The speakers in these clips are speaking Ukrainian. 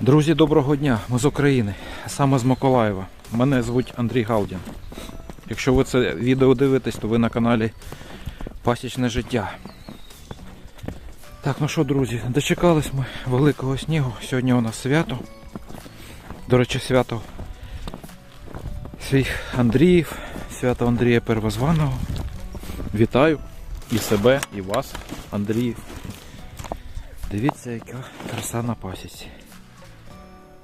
Друзі, доброго дня! Ми з України, саме з Миколаєва. Мене звуть Андрій Галдін. Якщо ви це відео дивитесь, то ви на каналі Пасічне життя. Так, ну що, друзі, дочекались ми великого снігу. Сьогодні у нас свято. До речі, свято свій Андріїв, свято Андрія Первозваного. Вітаю і себе, і вас, Андріїв. Дивіться, яка краса на пасіці.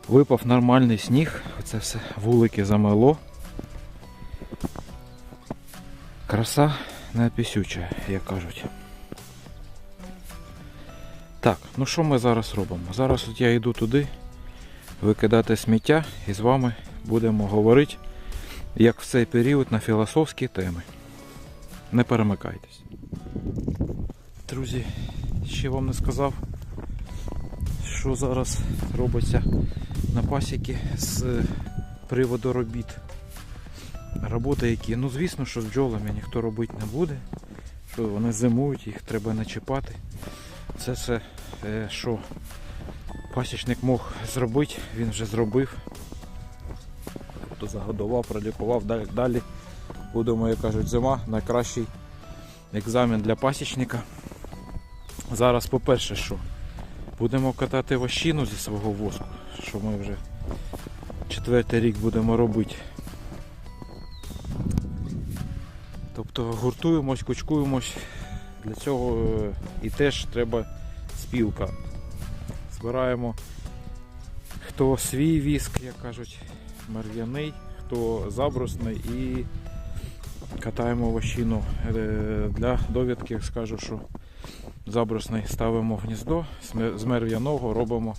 Випав нормальний сніг, оце все вулики замело. Краса не пісюча, як кажуть. Так, ну що ми зараз робимо? Зараз от я йду туди викидати сміття і з вами будемо говорити, як в цей період на філософські теми. Не перемикайтесь. Друзі, ще вам не сказав, що зараз робиться на пасіки з приводу робіт. Роботи які, ну звісно, що з бджолами ніхто робити не буде. Що вони зимують, їх треба не чіпати. Це все, е, що пасічник мог зробити, він вже зробив. Тобто загодував, пролікував, далі будемо, як кажуть, зима найкращий екзамен для пасічника. Зараз, по-перше, що будемо катати вощину зі свого воску, що ми вже четвертий рік будемо робити. Тобто гуртуємось, кучкуємось. Для цього е, і теж треба спілка. Збираємо хто свій віск, як кажуть, мер'яний, хто забрусний і катаємо вощину. Е, Для довідки скажу, що забрусний ставимо гніздо, з- мер'яного робимо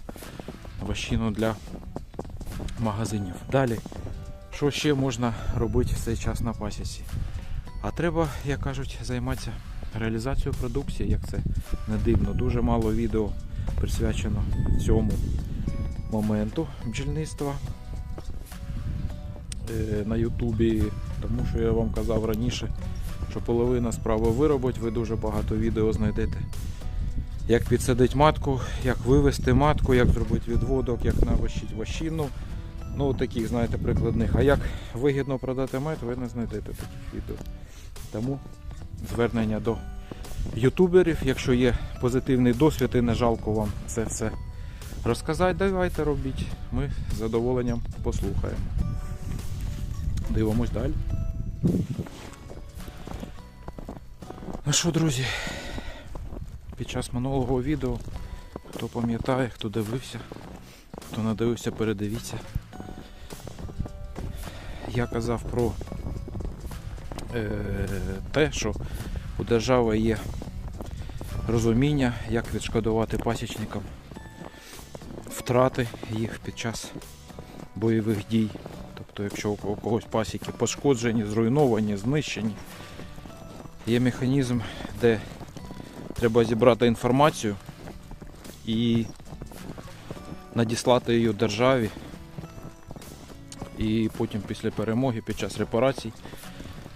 вощину для магазинів. Далі, що ще можна робити в цей час на пасіці? А треба, як кажуть, займатися реалізацією продукції, як це не дивно. Дуже мало відео присвячено цьому моменту бджільництва е, на Ютубі, тому що я вам казав раніше, що половина справи виробить, ви дуже багато відео знайдете. Як підсадити матку, як вивести матку, як зробити відводок, як навощити вощину. Ну, таких, знаєте, прикладних. А як вигідно продати мед, ви не знайдете таких відео. Тому звернення до ютуберів, якщо є позитивний досвід і не жалко вам це все розказати, давайте робіть. Ми з задоволенням послухаємо. Дивимось далі. Ну що, друзі, під час минулого відео, хто пам'ятає, хто дивився, хто не дивився, передивіться. Я казав про е, те, що у держави є розуміння, як відшкодувати пасічникам втрати їх під час бойових дій. Тобто, якщо у когось пасіки пошкоджені, зруйновані, знищені, є механізм, де треба зібрати інформацію і надіслати її державі. І потім після перемоги, під час репарацій,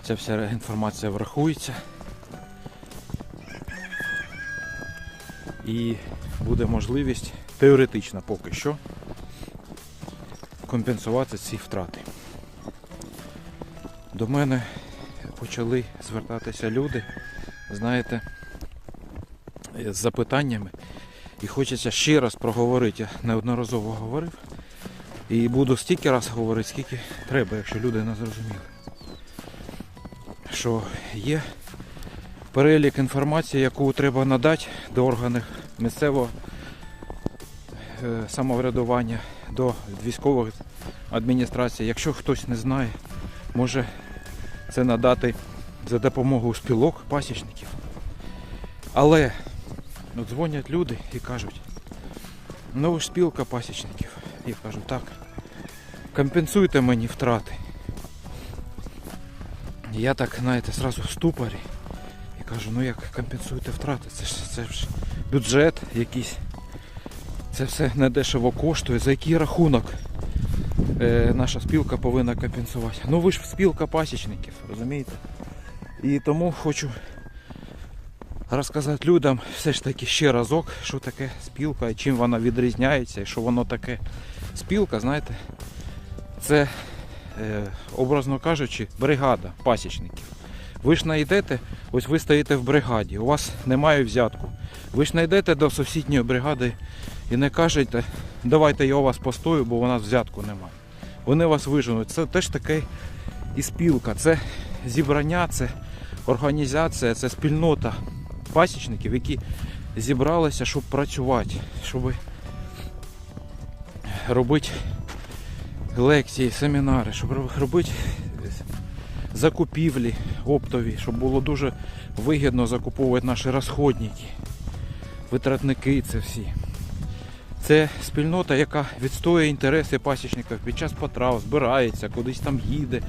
ця вся інформація врахується. І буде можливість теоретична поки що компенсувати ці втрати. До мене почали звертатися люди, знаєте, з запитаннями. І хочеться ще раз проговорити. Я неодноразово говорив. І буду стільки раз говорити, скільки треба, якщо люди не зрозуміли. Що є перелік інформації, яку треба надати до органів місцевого е, самоврядування, до військових адміністрацій. Якщо хтось не знає, може це надати за допомогою спілок пасічників. Але от дзвонять люди і кажуть, ну ви ж спілка пасічників. Я кажу, так, компенсуйте мені втрати. Я так, знаєте, зразу в ступорі. І кажу, ну як компенсуєте втрати? Це ж це ж бюджет якийсь. Це все недешево коштує. За який рахунок наша спілка повинна компенсувати? Ну ви ж спілка пасічників, розумієте? І тому хочу розказати людям все ж таки ще разок, що таке спілка і чим вона відрізняється, і що воно таке. Спілка, знаєте, це, е, образно кажучи, бригада пасічників. Ви ж знайдете, ось ви стоїте в бригаді, у вас немає взятку. Ви ж знайдете до сусідньої бригади і не кажете, давайте я у вас постою, бо у нас взятку немає. Вони вас виженуть. Це теж таке і спілка, це зібрання, це організація, це спільнота пасічників, які зібралися, щоб працювати, щоб робити лекції, семінари, щоб робити закупівлі оптові, щоб було дуже вигідно закуповувати наші розходники, витратники це всі. Це спільнота, яка відстоює інтереси пасічників під час потрав, збирається, кудись там їде,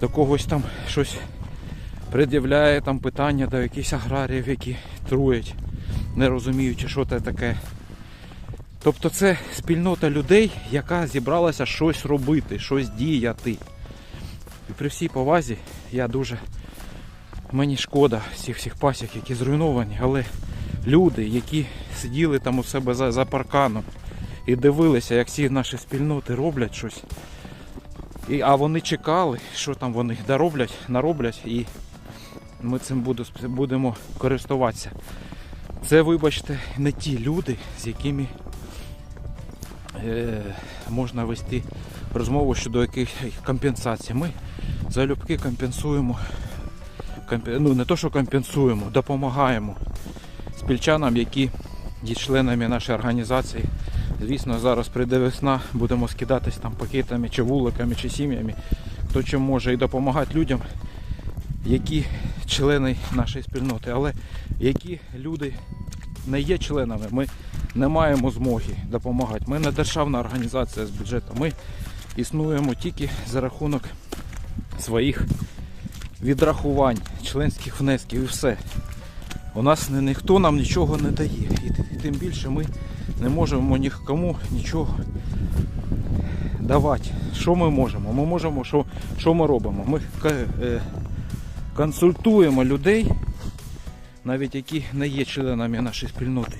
до когось там щось пред'являє там питання до якихось аграріїв, які труять, не розуміючи, що це таке. Тобто це спільнота людей, яка зібралася щось робити, щось діяти. І при всій повазі я дуже мені шкода всіх всіх пасік, які зруйновані, але люди, які сиділи там у себе за, за парканом і дивилися, як ці наші спільноти роблять щось. І, а вони чекали, що там вони дороблять, нароблять, і ми цим будемо користуватися. Це, вибачте, не ті люди, з якими е, можна вести розмову щодо яких компенсацій. Ми залюбки компенсуємо, компе- ну не то, що компенсуємо, допомагаємо спільчанам, які є членами нашої організації. Звісно, зараз прийде весна, будемо скидатись там пакетами, чи вуликами, чи сім'ями, хто чим може і допомагати людям, які члени нашої спільноти, але які люди не є членами, ми не маємо змоги допомагати. Ми не державна організація з бюджету. Ми існуємо тільки за рахунок своїх відрахувань, членських внесків і все. У нас ні- ніхто нам нічого не дає. І, і тим більше ми не можемо нікому нічого давати. Що ми можемо? Ми можемо, що, що ми робимо? Ми е, консультуємо людей, навіть які не є членами нашої спільноти.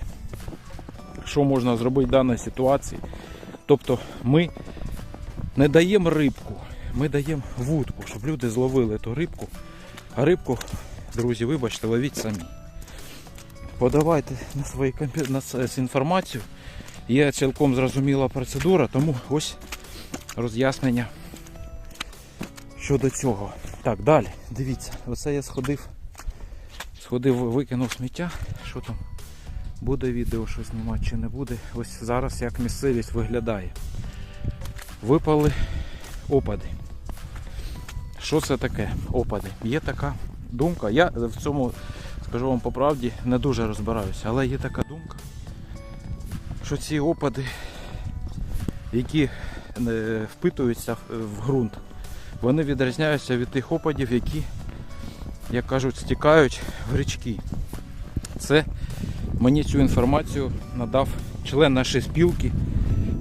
Що можна зробити в даній ситуації? Тобто ми не даємо рибку, ми даємо вудку, щоб люди зловили ту рибку. А рибку, друзі, вибачте, ловіть самі. Подавайте на свої комп'ю- на інформацію. Є цілком зрозуміла процедура, тому ось роз'яснення щодо цього. Так, далі, дивіться, оце я сходив, сходив, викинув сміття. Що там? Буде відео, що знімати чи не буде. Ось зараз як місцевість виглядає. Випали опади. Що це таке? Опади. Є така думка. Я в цьому, скажу вам по правді, не дуже розбираюся, але є така думка, що ці опади, які е, впитуються в- в ґрунт, вони відрізняються від тих опадів, які, як кажуть, стікають в річки. Це мені цю інформацію надав член нашої спілки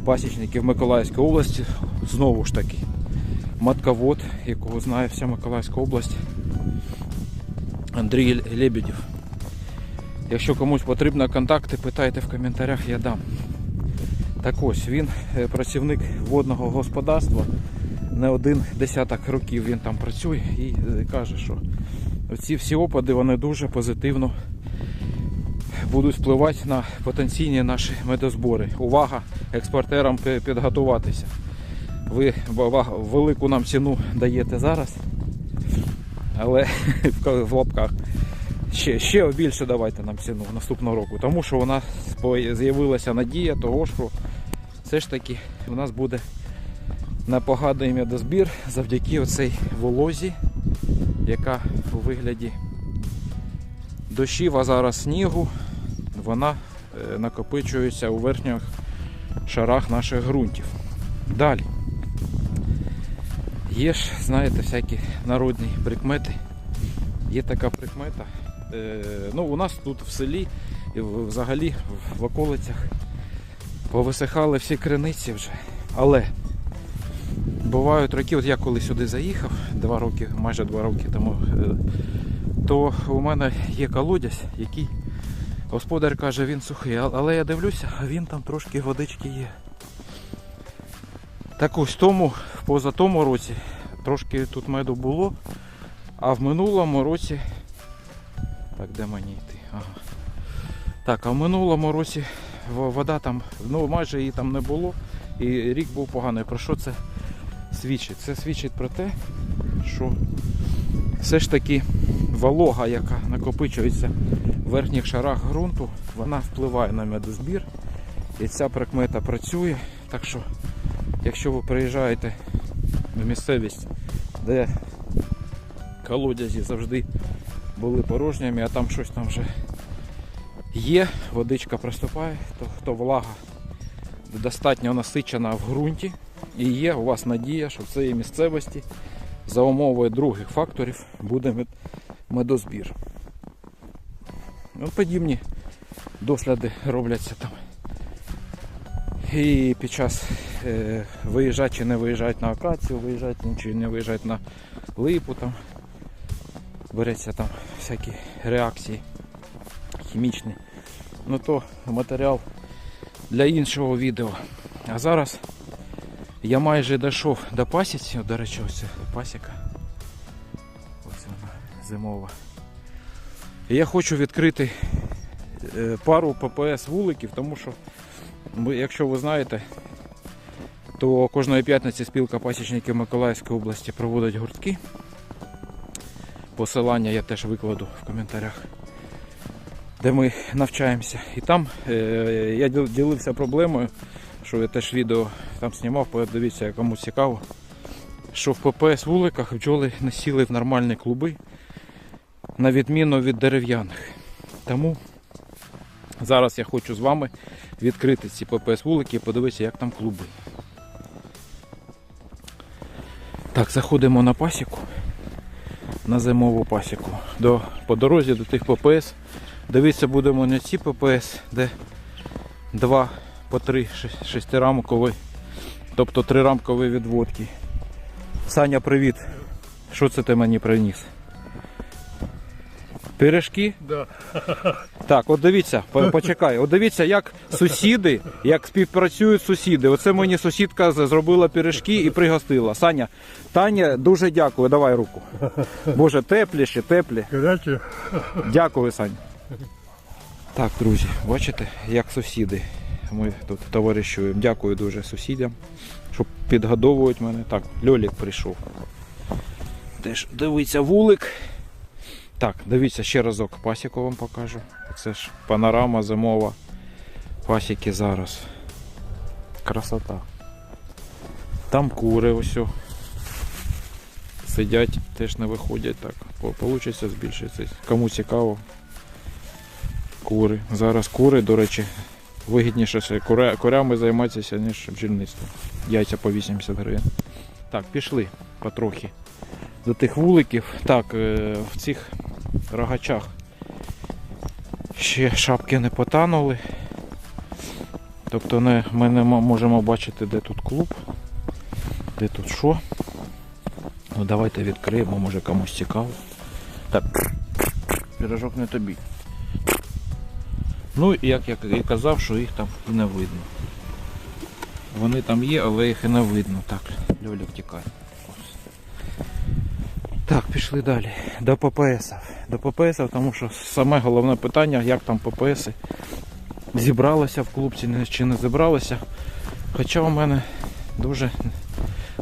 пасічників Миколаївської області, знову ж таки, матковод, якого знає вся Миколаївська область, Андрій Лебедєв. Якщо комусь потрібно контакти, питайте в коментарях, я дам. Так ось, він е, працівник водного господарства. Не один десяток років він там працює і е, каже, що ці всі опади вони дуже позитивно будуть впливати на потенційні наші медозбори. Увага експортерам підготуватися. Ви велику нам ціну даєте зараз, але в лапках ще, ще більше давайте нам ціну наступного року, тому що у нас з'явилася надія того, що все ж таки у нас буде непоганий медозбір завдяки оцей волозі, яка у вигляді дощів, а зараз снігу, вона е, накопичується у верхніх шарах наших ґрунтів. Далі. Є ж, знаєте, всякі народні прикмети. Є така прикмета. Е, ну, у нас тут в селі і взагалі в- околицях повисихали всі криниці вже. Але бувають роки, от я коли сюди заїхав, два роки, майже два роки тому, е, то у мене є колодязь, який господар каже, він сухий, але я дивлюся, він там трошки водички є. Так ось тому, поза тому році, трошки тут меду було, а в минулому році. Так, де мені йти? Ага. Так, а в минулому році вода там, ну майже її там не було. І рік був поганий. Про що це свідчить? Це свідчить про те, що все ж таки волога, яка накопичується в верхніх шарах ґрунту, вона впливає на медозбір. І ця прикмета працює. Так що, якщо ви приїжджаєте в місцевість, де колодязі завжди були порожніми, а там щось там вже є, водичка приступає, то хто влага достатньо насичена в ґрунті і є у вас надія, що в цієї місцевості за умови других факторів буде медозбір. Ну, подібні досліди робляться там. І під час е, виїжджати чи не виїжджати на акацію, виїжджати чи не виїжджати на липу, там береться там всякі реакції хімічні. Ну то матеріал для іншого відео. А зараз я майже дійшов до пасіці, до речі, ось пасіка. Ось вона зимова. Я хочу відкрити е, пару ППС вуликів, тому що, якщо ви знаєте, то кожної п'ятниці спілка пасічників Миколаївської області проводить гуртки. Посилання я теж викладу в коментарях, де ми навчаємося. І там е, я ділився проблемою, що я теж відео там знімав, подивіться, кому цікаво, що в ППС вуликах бджоли не сіли в нормальні клуби, на відміну від дерев'яних. Тому зараз я хочу з вами відкрити ці ППС вулики і подивитися, як там клуби. Так, заходимо на пасіку, на зимову пасіку. До, по дорозі до тих ППС. Дивитися будемо не ці ППС, де два по три ши- шестирамкові, тобто трирамкові відводки. Саня, привіт. Що це ти мені приніс? Пиріжки? Да. Так, от дивіться, почекай, от дивіться, як сусіди, як співпрацюють сусіди. Оце мені сусідка зробила пиріжки і пригостила. Саня, Таня, дуже дякую, давай руку. Боже, теплі ще, теплі. Дякую, Сань. Так, друзі, бачите, як сусіди. Ми тут товаришуємо. Дякую дуже сусідям, що підгодовують мене. Так, Льолік прийшов. Теж дивиться вулик. Так, дивіться ще разок пасіку вам покажу. Це ж панорама зимова. Пасіки зараз. Красота. Там кури ось. Сидять, теж не виходять так. Получиться збільшиться. Кому цікаво. Кури. Зараз кури, до речі, вигідніше куря, курями займатися, ніж бджільництвом. Яйця по 80 гривень. Так, пішли потрохи до тих вуликів. Так, е, в цих рогачах ще шапки не потанули. Тобто ми не можемо бачити, де тут клуб, де тут що. Ну давайте відкриємо, може комусь цікаво. Так, пірожок не тобі. Ну як я і казав, що їх там і не видно. Вони там є, але їх і не видно. Так, Льолік тікає. Так, пішли далі. До ППС. До ППС, тому що саме головне питання, як там ППС зібралися в клубці чи не зібралися. Хоча у мене дуже,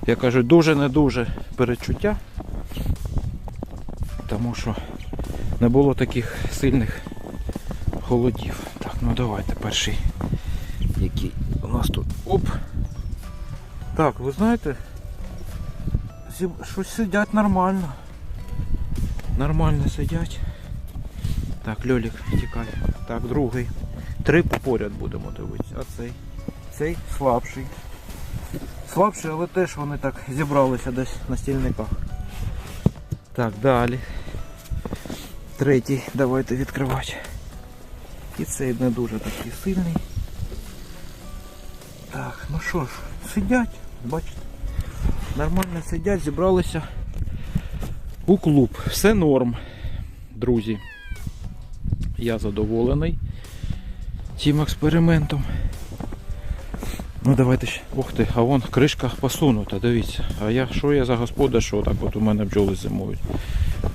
я кажу, дуже не дуже перечуття. Тому що не було таких сильних холодів. Так, ну давайте перший. Який у нас тут. Оп! Так, ви знаєте, щось сидять нормально. Нормально сидять. Так, Льолік, тікай. Так, другий. Три поряд будемо дивитися. А цей. Цей слабший. Слабший, але теж вони так зібралися десь на стільниках. Так, далі. Третій, давайте відкривати. І цей не дуже такий сильний. Так, ну що ж, сидять, бачите. Нормально сидять, зібралися у клуб. Все норм. друзі, я задоволений цим експериментом. Ну давайте ще. Ух ти, а вон кришка посунута, дивіться. А я що я за господар, що так от у мене бджоли зимують.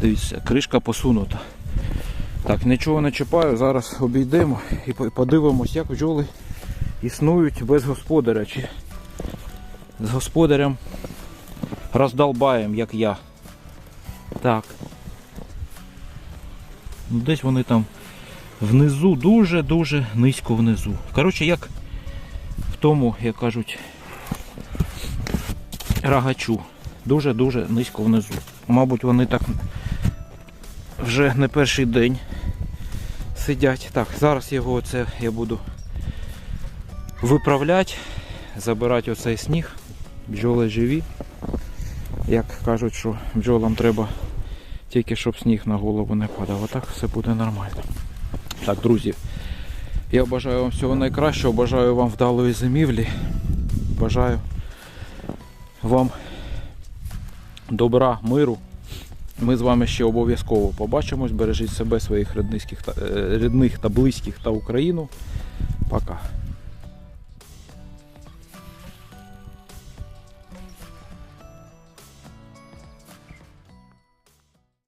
Дивіться, кришка посунута. Так, нічого не чіпаю, зараз обійдемо і подивимось, як бджоли існують без господаря. Чи з господарем роздолбаєм, як я. Так. Ну, Десь вони там внизу, дуже-дуже низько внизу. Коротше, як в тому, як кажуть, рагачу. Дуже-дуже низько внизу. Мабуть, вони так вже не перший день сидять. Так, зараз його оце я буду виправляти, забирати оцей сніг. Бджоли живі. Як кажуть, що бджолам треба тільки щоб сніг на голову не падав. А так все буде нормально. Так, друзі, я бажаю вам всього найкращого, бажаю вам вдалої зимівлі. Бажаю вам добра, миру. Ми з вами ще обов'язково побачимось. Бережіть себе, своїх е, рідних та близьких та Україну. Пока.